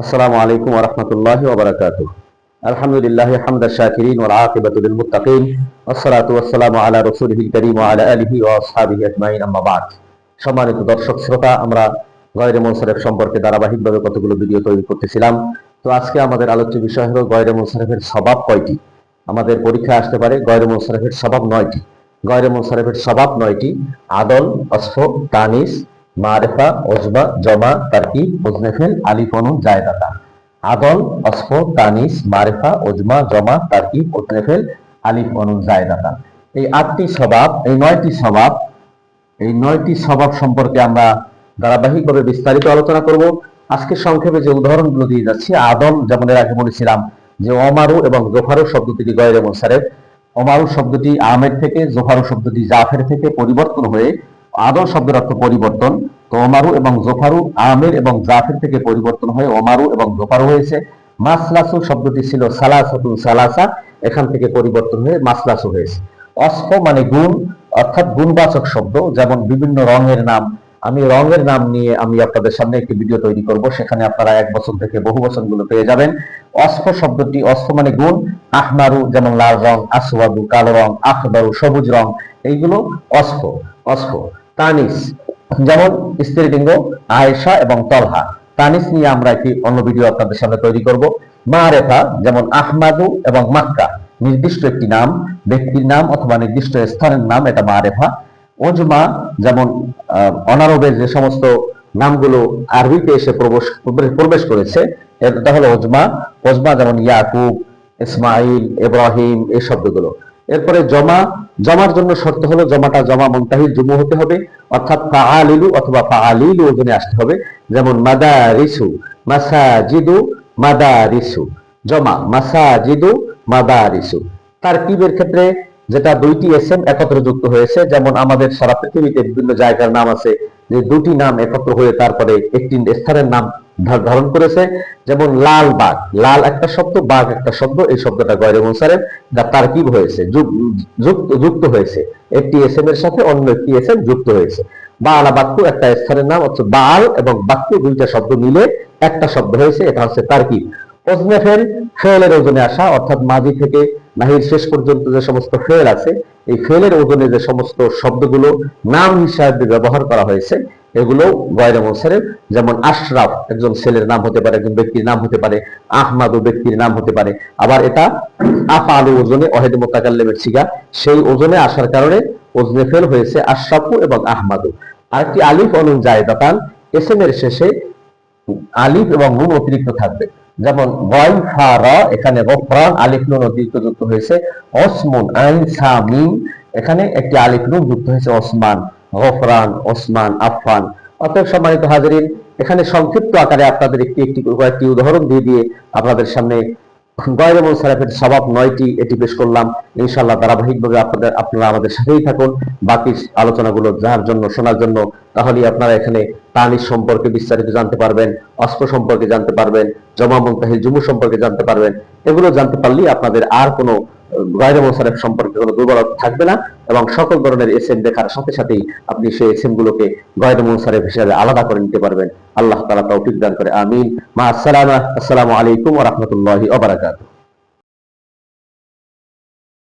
السلام عليكم ورحمة الله وبركاته الحمد لله حمد الشاكرين والعاقبة للمتقين والصلاة والسلام على رسوله الكريم وعلى آله وأصحابه أجمعين أما بعد সম্মানিত দর্শক শ্রোতা আমরা গয়রে মুনসারেফ সম্পর্কে ধারাবাহিকভাবে কতগুলো ভিডিও তৈরি করতেছিলাম তো আজকে আমাদের আলোচ্য বিষয় হলো গয়রে মুনসারেফের স্বভাব কয়টি আমাদের পরীক্ষা আসতে পারে গয়রে মুনসারেফের স্বভাব নয়টি গয়রে মুনসারেফের স্বভাব নয়টি আদল অসফ তানিস মারেফা, ওজবা, জমা তারকি মুজনেফেল আলিফনু জায়দাতা আদল, অসফ তানিস মারেফা, ওজমা, জমা তারকি মুজনেফেল আলিফ অনু জায়দাতা এই আটটি স্বভাব, এই নয়টি স্বভাব, এই নয়টি স্বভাব সম্পর্কে আমরা ধারাবাহিকভাবে বিস্তারিত আলোচনা করব। আজকে সংক্ষেপে যে উদাহরণগুলো দিয়ে যাচ্ছি আদম যেমন এর আগে বলেছিলাম যে অমারু এবং জোফারু শব্দটি গয়ের মুনসারেফ। অমারু শব্দটি আহমেদ থেকে, জোফারু শব্দটি জাফের থেকে পরিবর্তন হয়ে আদম শব্দের অর্থ পরিবর্তন। তো ওমারু এবং জোফারু আমের এবং জাফের থেকে পরিবর্তন হয়ে। ওমারু এবং জোফারু হয়েছে। মাসলাসু শব্দটি ছিল সালাসাতুন সালাসা। এখান থেকে পরিবর্তন হয়ে মাসলাসু হয়েছে। অস্ফ মানে গুণ, অর্থাৎ গুণবাচক শব্দ, যেমন বিভিন্ন রঙের নাম। আমি রঙের নাম নিয়ে আমি আপনাদের সামনে একটি ভিডিও তৈরি করব। সেখানে আপনারা এক বছর থেকে বহু বছরগুলো পেয়ে যাবেন। অস্ফ শব্দটি, অস্ফ মানে গুণ। আহমারু যেমন লাল রং, আসওয়াদু কালো রং আখদারু সবুজ রং। এইগুলো অস্ফ অস্ফ। তানিস যেমন স্ত্রীলিঙ্গ আয়েশা এবং তলহা। তানিস নিয়ে আমরা একটি অন্য ভিডিও আপনাদের সামনে তৈরি করব। মারেফা যেমন আহমাদু এবং মাক্কা। নির্দিষ্ট একটি নাম ব্যক্তির নাম অথবা নির্দিষ্ট স্থানের নাম এটা মারেফা। ওজমা যেমন আহ, অনারবে যে সমস্ত নামগুলো আরবিতে এসে প্রবেশ প্রবেশ করেছে এটা হলো ওজমা ওজমা যেমন ইয়াকুব ইসমাইল ইব্রাহিম এই শব্দগুলো। এরপরে জমা জমার জন্য শর্ত হলো জমাটা জমা মুনতাহিল জুমু হতে হবে, অর্থাৎ ফাআলিলু অথবা ফাআলিলু ওজনে আসতে হবে। যেমন মাদারিসু, মাসাজিদু, মাদারিসু। জমা, মাসাজিদু, মাদারিসু। তারকিবের ক্ষেত্রে যেটা দুইটি এসএম একত্র যুক্ত হয়েছে, যেমন আমাদের সারা পৃথিবীতে বিভিন্ন জায়গার নাম আছে, যে দুটি নাম একত্র হয়ে তারপরে একটি স্থানের নাম ধারণ করেছে, যেমন লাল বাঘ। লাল একটা শব্দ, বাঘ একটা শব্দ, এই শব্দটা গয়রে মুনসারেফ যা তারকিব হয়েছে যুক্ত হয়েছে। একটি এসএম এর সাথে অন্য একটি এসএম যুক্ত হয়েছে। বালা বাক্য একটা স্থানের নাম হচ্ছে বাল এবং বাক্য দুইটা শব্দ মিলে একটা শব্দ হয়েছে, এটা হচ্ছে তারকিব। ওজনে ফেল ফেলের ওজনে আসা, অর্থাৎ মাঝি থেকে নাহির শেষ পর্যন্ত যে সমস্ত ফেল আছে, এই ফেলের ওজনে যে সমস্ত শব্দগুলো নাম হিসাবে ব্যবহার করা হয়েছে এগুলো গয়রে মোসারেফ, যেমন আশরাফ একজন ছেলের নাম হতে পারে, একজন ব্যক্তির নাম হতে পারে আহমাদু ব্যক্তির নাম হতে পারে। আবার এটা আফালু ওজনে অহেদ মোতাকাল্লেমের সিগা, সেই ওজনে আসার কারণে ওজনে ফেল হয়েছে আশরাফু এবং আহমাদু। আরেকটি আলিফ অনু জায়দাতান এসএম এর শেষে আলিফ এবং নুন অতিরিক্ত থাকবে। যেমন গয় ফা র, এখানে গফরান আলিফ নুন অতিরিক্ত যুক্ত হয়েছে। অসমুন আইন সা মিম এখানে একটি আলিফ নুন যুক্ত হয়েছে ওসমান। গফরান, ওসমান, আফফান। অতএব সম্মানিত হাজারিন, এখানে সংক্ষিপ্ত আকারে আপনাদের একটি একটি, কয়েকটি উদাহরণ দিয়ে দিয়ে আপনাদের সামনে স্বভাব নয়টি, এটি পেশ করলাম। ইনশাআল্লাহ ধারাবাহিকভাবে আপনাদের, আপনারা আমাদের সাথেই থাকুন। বাকি আলোচনাগুলো জানার জন্য, শোনার জন্য তাহলে আপনারা এখানে তানিশ সম্পর্কে বিস্তারিত জানতে পারবেন, অস্ত্র সম্পর্কে জানতে পারবেন, জমা মুনতাহিল, জুমু সম্পর্কে জানতে পারবেন। এগুলো জানতে পারলেই আপনাদের আর কোনো গায়রে মোসারেফ সম্পর্কে কোনো দুর্বলতা থাকবে না এবং সকল ধরনের এসএম দেখার সাথে সাথেই আপনি সেই এসএম গুলোকে গায়রে মোসারেফ হিসাবে আলাদা করে নিতে পারবেন। আল্লাহ তাআলা তৌফিক দান করে। আমিন। মা আসসালামা আসসালামু আলাইকুম ওয়া রাহমাতুল্লাহি ওয়া বারাকাতুহু।